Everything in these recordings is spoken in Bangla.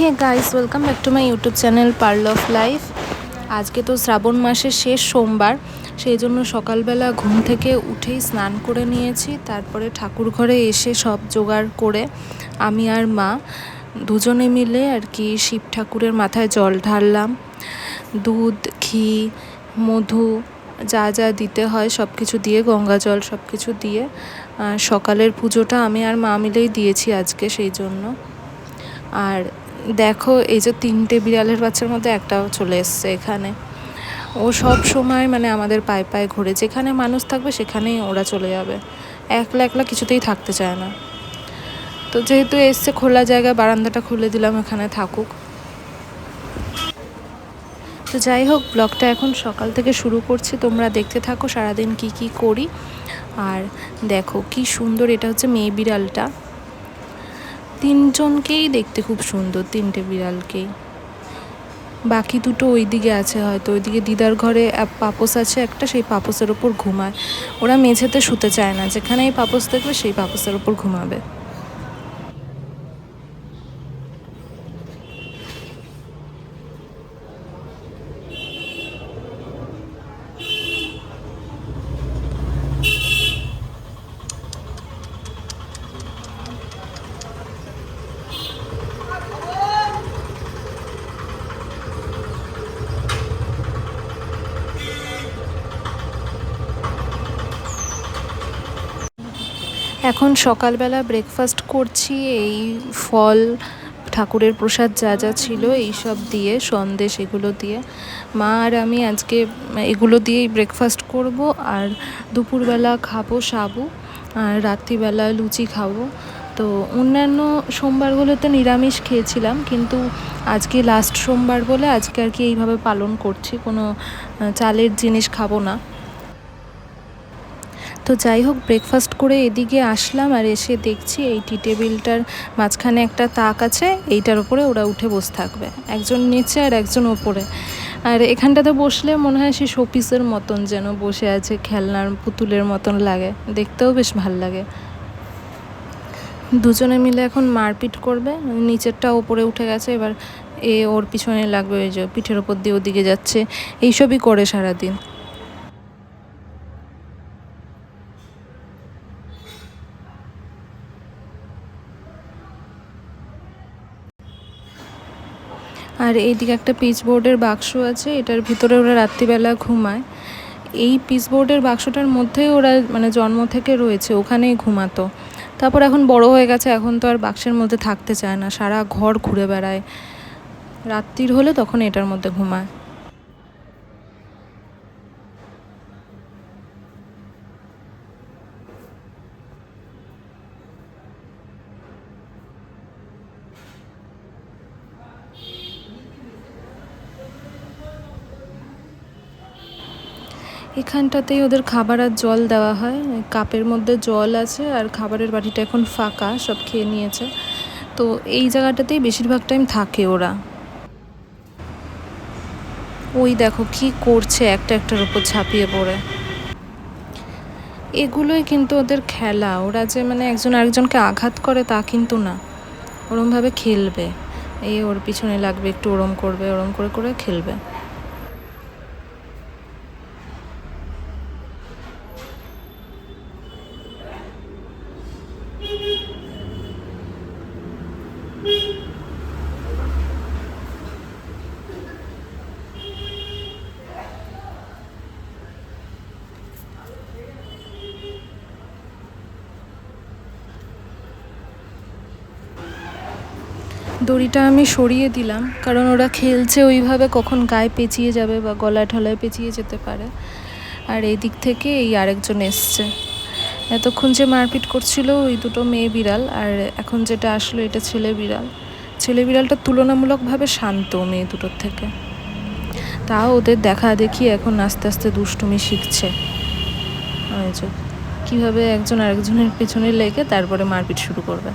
Guys welcome back to my YouTube channel Pearl of Life আজকে তো শ্রাবণ মাসের শেষ সোমবার, সেই জন্য সকালবেলা ঘুম থেকে উঠেই স্নান করে নিয়েছি, তারপরে ঠাকুর ঘরে এসে সব জোগাড় করে আমি আর মা দুজনে মিলে আর কি শিব ঠাকুরের মাথায় জল ঢাললাম। দুধ, ঘি, মধু, যা যা দিতে হয় সব কিছু দিয়ে, গঙ্গা জল সব কিছু দিয়ে সকালের পুজোটা আমি আর মা মিলেই দিয়েছি আজকে সেই জন্য। আর দেখো, এই যে তিনটে বিড়ালের বাচ্চার মধ্যে একটাও চলে এসছে এখানে। ও সব সময় মানে আমাদের পায়ে পায়ে ঘুরে। যেখানে মানুষ থাকবে সেখানেই ওরা চলে যাবে। একলা একলা কিছুতেই থাকতে চায় না। তো যেহেতু এসছে, খোলা জায়গায় বারান্দাটা খুলে দিলাম, এখানে থাকুক। তো যাই হোক, ব্লগটা এখন সকাল থেকে শুরু করছি। তোমরা দেখতে থাকো সারাদিন কি কি করি। আর দেখো, কি সুন্দর এটা হচ্ছে মেয়ে বিড়ালটা। তিনজনকেই দেখতে খুব সুন্দর, তিনটে বিড়ালকেই। বাকি দুটো ওই দিকে আছে হয়তো, ওইদিকে দিদার ঘরে পাপস আছে, একটা সেই পাপোসের ওপর ঘুমায়। ওরা মেঝেতে শুতে চায় না যেখানে এই পাপোস দেখবে সেই পাপোসের ওপর ঘুমাবে। এখন সকালবেলা ব্রেকফাস্ট করছি, এই ফল, ঠাকুরের প্রসাদ যা যা ছিল এইসব দিয়ে, সন্দেশ এগুলো দিয়ে। মা আর আমি আজকে এগুলো দিয়েই ব্রেকফাস্ট করব, আর দুপুরবেলা খাব সাবু, আর রাত্রিবেলা লুচি খাব। তো অন্যান্য সোমবারগুলোতে নিরামিষ খেয়েছিলাম, কিন্তু আজকে লাস্ট সোমবার বলে আজকে আর কি এইভাবে পালন করছি, কোনো চালের জিনিস খাব না। তো যাই হোক ব্রেকফাস্ট করে এদিকে আসলাম আর এসে দেখছি এই টি টেবিলটার মাঝখানে একটা তাক আছে, এইটার উপরে ওরা উঠে বসে থাকবে। একজন নিচে আর একজন ওপরে আর এখানটাতে বসলে মনে হয় সে শোপিসের মতন যেন বসে আছে, খেলনার পুতুলের মতন লাগে। দেখতেও বেশ ভালো লাগে। দুজনে মিলে এখন মারপিট করবে। নিচেরটা ওপরে উঠে গেছে, এবার এ ওর পিছনে লাগবে ওই যে পিঠের ওপর দিয়ে ওদিকে যাচ্ছে। এইসবই করে সারাদিন। আর এইদিকে একটা পিচ বোর্ডের বাক্স আছে, এটার ভিতরে ওরা রাত্রিবেলা ঘুমায়। এই পিচ বোর্ডের বাক্সটার মধ্যেই ওরা মানে জন্ম থেকে রয়েছে, ওখানেই ঘুমাতো। তারপর এখন বড় হয়ে গেছে, এখন তো আর বাক্সের মধ্যে থাকতে চায় না, সারা ঘর ঘুরে বেড়ায়। রাত্রির হলে তখন এটার মধ্যে ঘুমায়। এখানটাতেই ওদের খাবার আর জল দেওয়া হয়। কাপের মধ্যে জল আছে আর খাবারের বাটিটা এখন ফাঁকা, সব খেয়ে নিয়েছে। তো এই জায়গাটাতেই বেশিরভাগ টাইম থাকে ওরা। ওই দেখো কি করছে একটা একটার উপর ঝাঁপিয়ে পড়ে। এগুলোই কিন্তু ওদের খেলা। ওরা যে মানে একজন আরেকজনকে আঘাত করে তা কিন্তু না। ওরমভাবে খেলবে। এই ওর পিছনে লাগবে, একটু ওরম করবে, ওরম করে করে খেলবে। দড়িটা আমি সরিয়ে দিলাম, কারণ ওরা খেলছে ওইভাবে কখন গায়ে পেঁচিয়ে যাবে বা গলায় ঠলায় পেঁচিয়ে যেতে পারে। আর এই দিক থেকে এই আরেকজন এসছে। এতক্ষণ যে মারপিট করছিল ওই দুটো মেয়ে বিড়াল, আর এখন যেটা আসলো এটা ছেলে বিড়াল। ছেলে বিড়ালটা তুলনামূলকভাবে শান্ত মেয়ে দুটোর থেকে। তাও ওদের দেখা দেখি এখন আস্তে আস্তে দুষ্টুমি শিখছে। কীভাবে একজন আরেকজনের পেছনে লেগে তারপরে মারপিট শুরু করবে।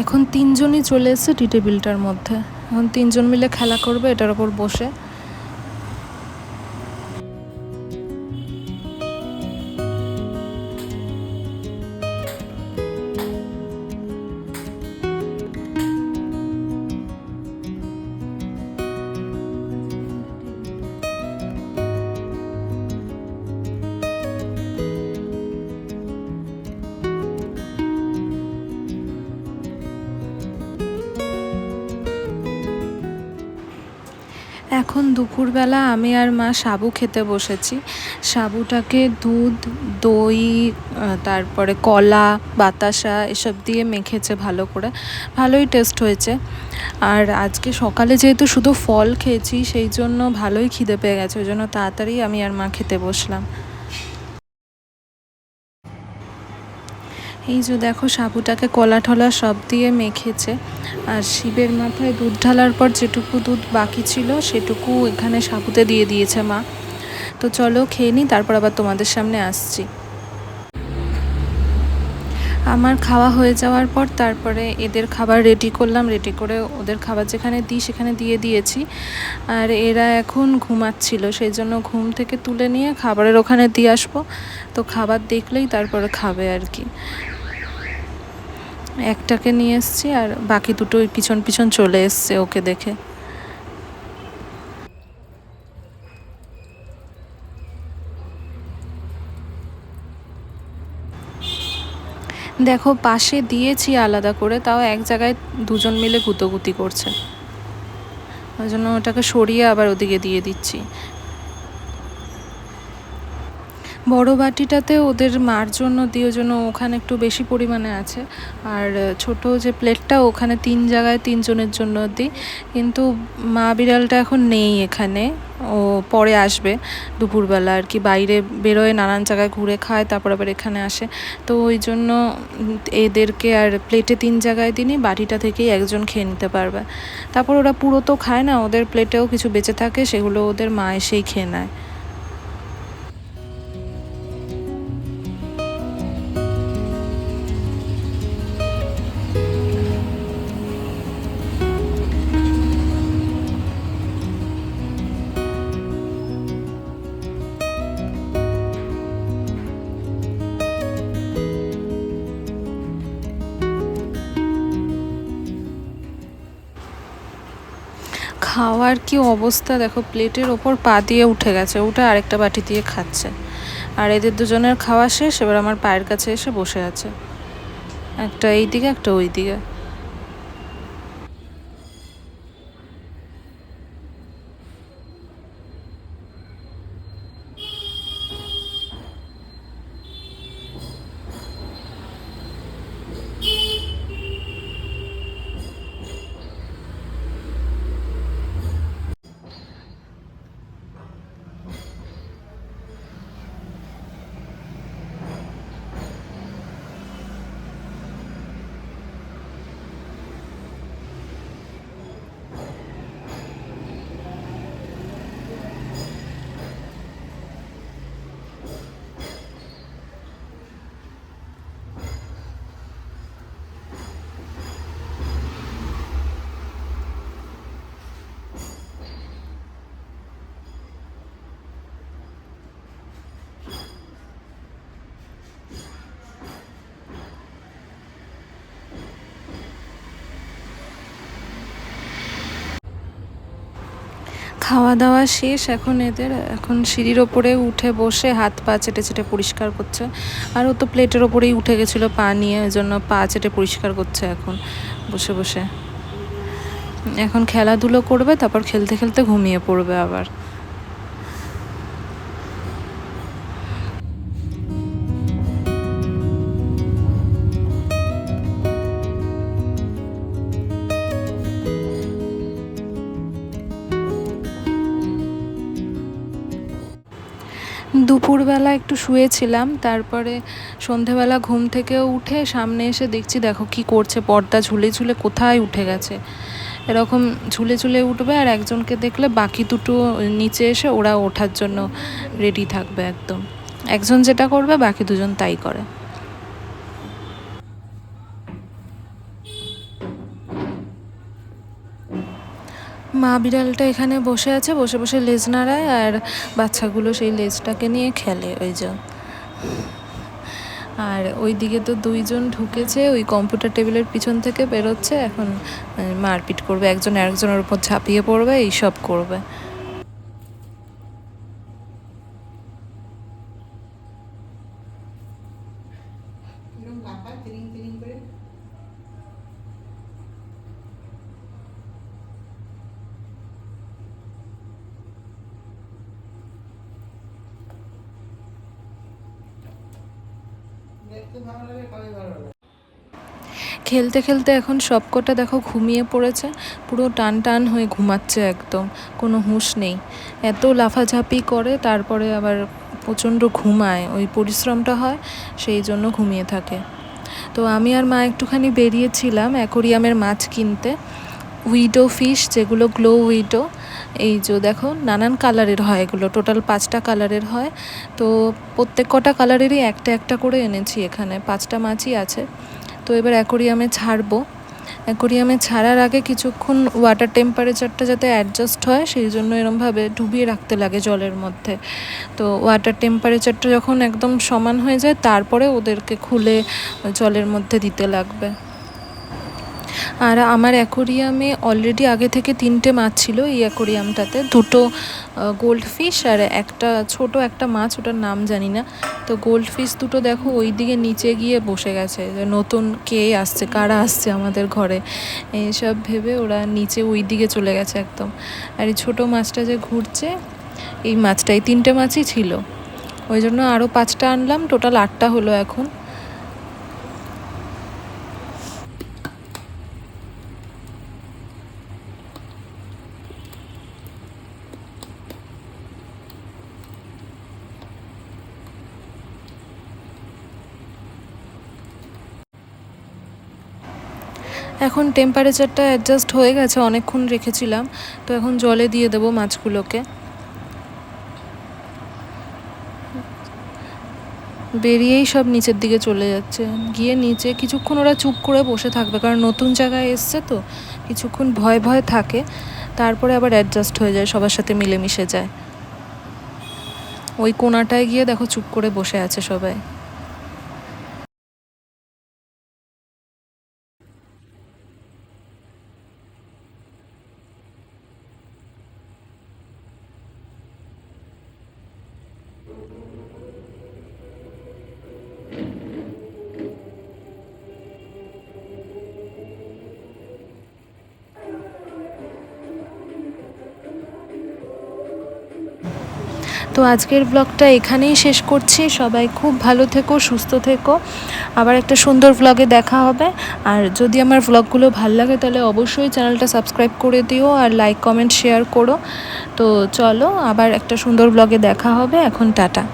এখন তিনজনই চলে এসেছে টি টেবিলটার মধ্যে। এখন তিনজন মিলে খেলা করবে, এটার ওপর বসে। এখন দুপুরবেলা আমি আর মা সাবু খেতে বসেছি। সাবুটাকে দুধ, দই তারপরে কলা, বাতাসা এসব দিয়ে মেখেছে ভালো করে। ভালোই টেস্ট হয়েছে। আর আজকে সকালে যেহেতু শুধু ফল খেয়েছি, সেই জন্য ভালোই খিদে পেয়ে গেছে। ওই জন্য তাড়াতাড়ি আমি আর মা খেতে বসলাম। এই যে দেখো সাবুটাকে কলা ঠলা সব দিয়ে মেখেছে। আর শিবের মাথায় দুধ ঢালার পর যেটুকু দুধ বাকি ছিল সেটুকু এখানে সাবুতে দিয়ে দিয়েছে মা। তো চলো খেয়ে নিই, তারপর আবার তোমাদের সামনে আসছি। আমার খাওয়া হয়ে যাওয়ার পর তারপরে এদের খাবার রেডি করলাম রেডি করে ওদের খাবার যেখানে দিই সেখানে দিয়ে দিয়েছি। আর এরা এখন ঘুমাচ্ছিল, সেই জন্য ঘুম থেকে তুলে নিয়ে খাবারের ওখানে দিয়ে আসব। তো খাবার দেখলেই তারপরে খাবে আর কি। একটাকে নিয়ে এসছি আর বাকি দুটো পিছন পিছন চলে এসছে ওকে দেখে। দেখো, পাশে দিয়েছি আলাদা করে, তাও এক জায়গায় দুজন মিলে গুতোগুতি করছে। ওই জন্য ওটাকে সরিয়ে আবার ওদিকে দিয়ে দিচ্ছি। বড় বাটিটাতে ওদের মার জন্য দিয়ে জন্য ওখানে একটু বেশি পরিমাণে আছে। আর ছোট যে প্লেটটা, ওখানে তিন জায়গায় তিনজনের জন্য দিই। কিন্তু মা বিড়ালটা এখন নেই এখানে। ও পরে আসবে দুপুরবেলা আর কি। বাইরে বেরোয়, নানান জায়গায় ঘুরে খায়, তারপর আবার এখানে আসে। তো ওই জন্য এদেরকে আর প্লেটে তিন জায়গায় দিনই বাটিটা থেকেই একজন খেয়ে নিতে পারবে। তারপর ওরা পুরো তো খায় না, ওদের প্লেটেও কিছু বেঁচে থাকে, সেগুলো ওদের মা এসেই খেয়ে নেয়। খাওয়ার কি অবস্থা? দেখো, প্লেটের ওপর পা দিয়ে উঠে গেছে। ওটা আরেকটা বাটি দিয়ে খাচ্ছে। আর এদের দুজনের খাওয়া শেষ, এবার আমার পায়ের কাছে এসে বসে আছে। একটা এই দিকে একটা ওই দিকে খাওয়া দাওয়া শেষ, এখন এদের, এখন সিঁড়ির ওপরে উঠে বসে হাত পা চেটে চেটে পরিষ্কার করছে। আর ও তো প্লেটের ওপরেই উঠে গেছিল পা নিয়ে, ওই জন্য পা চেটে পরিষ্কার করছে এখন, বসে বসে। এখন খেলাধুলো করবে, তারপর খেলতে খেলতে ঘুমিয়ে পড়বে আবার। দুপুরবেলা একটু শুয়েছিলাম, তারপরে সন্ধেবেলা ঘুম থেকে উঠে সামনে এসে দেখছি, দেখো কি করছে, পর্দা ঝুলে ঝুলে কোথায় উঠে গেছে। এরকম ঝুলে ঝুলে উঠবে আর একজনকে দেখলে বাকি দুটো নিচে এসে ওরা ওঠার জন্য রেডি থাকবে একদম। একজন যেটা করবে, বাকি দুজন তাই করে। মা বিড়ালটা এখানে বসে আছে, বসে বসে লেজ নাড়ায় আর বাচ্চাগুলো সেই লেজটাকে নিয়ে খেলে ওই যে। আর ওই দিকে তো দুইজন ঢুকেছে, ওই কম্পিউটার টেবিলের পিছন থেকে বেরোচ্ছে, এখন মারপিট করবে, একজন আরেকজনের উপর ঝাঁপিয়ে পড়বে, এইসব করবে এরকম লাফায় তিরিং তিরিং করে খেলতে খেলতে এখন সবকটা দেখো ঘুমিয়ে পড়েছে, পুরো টান টান হয়ে ঘুমাচ্ছে একদম, কোনো হুঁশ নেই। এত লাফাঝাপি করে, তারপরে আবার প্রচণ্ড ঘুমায়, ওই পরিশ্রমটা হয়, সেই জন্য ঘুমিয়ে থাকে। তো আমি আর মা একটুখানি বেরিয়েছিলাম অ্যাকোরিয়ামের মাছ কিনতে, উইডো ফিশ, যেগুলো গ্লো উইডো এই যে দেখো, নানান কালারের হয় এগুলো টোটাল পাঁচটা কালারের হয়। তো প্রত্যেক কটা কালারেরই একটা একটা করে এনেছি এখানে, পাঁচটা মাছই আছে। তো এবার অ্যাকোরিয়ামে ছাড়বো। অ্যাকোরিয়ামে ছাড়ার আগে কিছুক্ষণ ওয়াটার টেম্পারেচারটা যাতে অ্যাডজাস্ট হয়, সেই জন্য এরমভাবে ডুবিয়ে রাখতে লাগে জলের মধ্যে। তো ওয়াটার টেম্পারেচারটা যখন একদম সমান হয়ে যায়, তারপরে ওদেরকে খুলে জলের মধ্যে দিতে লাগবে। আর আমার অ্যাকোরিয়ামে অলরেডি আগে থেকে তিনটে মাছ ছিল এই অ্যাকোরিয়ামটাতে। দুটো গোল্ড ফিশ আর একটা ছোট একটা মাছ, ওটার নাম জানি না। তো গোল্ড ফিশ দুটো দেখো ওই দিকে নিচে গিয়ে বসে গেছে। যে নতুন কে আসছে, কারা আসছে আমাদের ঘরে। এইসব ভেবে ওরা নিচে ওই দিকে চলে গেছে একদম। আর এই ছোটো মাছটা যে ঘুরছে, এই মাছটা, এই তিনটে মাছই ছিল। ওই জন্য আরও পাঁচটা আনলাম টোটাল আটটা হলো এখন। এখন টেম্পারেচারটা অ্যাডজাস্ট হয়ে গেছে, অনেকক্ষণ রেখেছিলাম। তো এখন জলে দিয়ে দেবো মাছগুলোকে। বেরিয়েই সব নিচের দিকে চলে যাচ্ছে। গিয়ে নিচে কিছুক্ষণ ওরা চুপ করে বসে থাকবে, কারণ নতুন জায়গায় এসছে তো, কিছুক্ষণ ভয় ভয় থাকে। তারপরে আবার অ্যাডজাস্ট হয়ে যায়, সবার সাথে মিলেমিশে যায়। ওই কোনাটায় গিয়ে দেখো চুপ করে বসে আছে সবাই। তো আজকের ব্লগটা এখানেই শেষ করছি। সবাই খুব ভালো থেকো, সুস্থ থেকো। আবার একটা সুন্দর ব্লগে দেখা হবে। আর যদি আমার ব্লগগুলো ভালো লাগে, তাহলে অবশ্যই চ্যানেলটা সাবস্ক্রাইব করে দিও আর লাইক কমেন্ট শেয়ার করো। তো চলো, আবার একটা সুন্দর ব্লগে দেখা হবে। এখন টাটা।